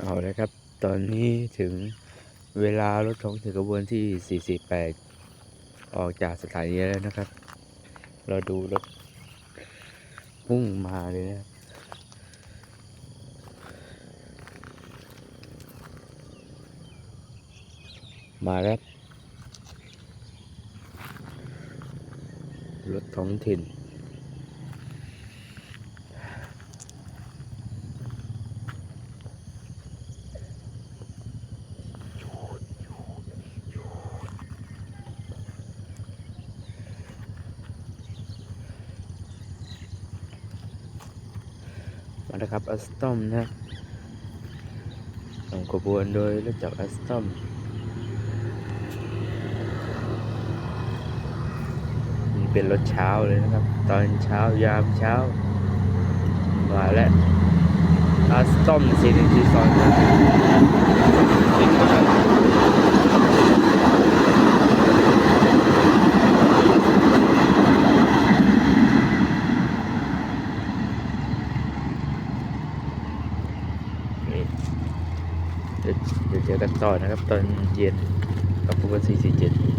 เอาลยครับ ตอนนี้ถึงเวลารถของถึงกระบวนที่ 448 ออกจากสถานีแล้วนะครับ เราดูรถพุ่งมาเลยนะมาแล้วรถท้องถิ่น นะครับอัสตอมนะนำขบวนโดยรถจักรอัสตอมนี่เป็นรถเช้าเลยนะครับ ตอนเช้ายามเช้า มาแล้วอัสตอมสีหนึ่งสีสองนะติดนะครับนี่ เดี๋ยวเจอกันต่อนะครับ ตอนเย็นกับขบวน447